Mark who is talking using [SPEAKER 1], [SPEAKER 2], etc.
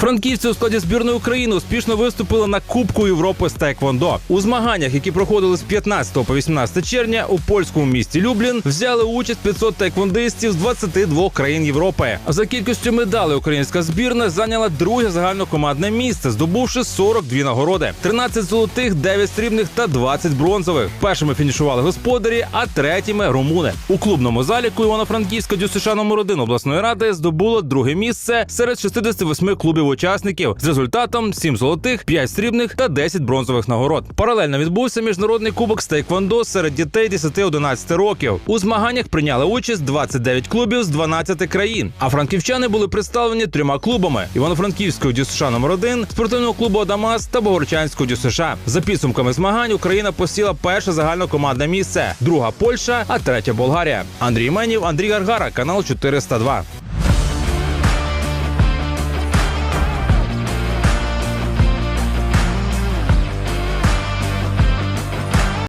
[SPEAKER 1] Франківці у складі збірної України успішно виступили на Кубку Європи з Теквондо. У змаганнях, які проходили з 15 по 18 червня у польському місті Люблін, взяли участь 500 теквондистів з 22 країн Європи. За кількістю медалей українська збірна зайняла друге загальнокомандне місце, здобувши 42 нагороди: 13 золотих, 9 срібних та 20 бронзових. Першими фінішували господарі, а третіми румуни. У клубному заліку Івано-Франківська ДЮСШ номер 1 обласної ради здобуло друге місце серед 68 клубів-учасників з результатом 7 золотих, 5 срібних та 10 бронзових нагород. Паралельно відбувся міжнародний кубок з тейквондо серед дітей 10-11 років. У змаганнях прийняли участь 29 клубів з 12 країн. А франківчани були представлені трьома клубами: Івано-Франківського ДЮСШ номер 1 спортивного клубу Адамас та Богорчанського ДЮСШ. За підсумками змагань Україна посіла перше загальнокомандне місце, друга Польща, а третя Болгарія. Андрій Менів, Андрій Гаргара, канал 402.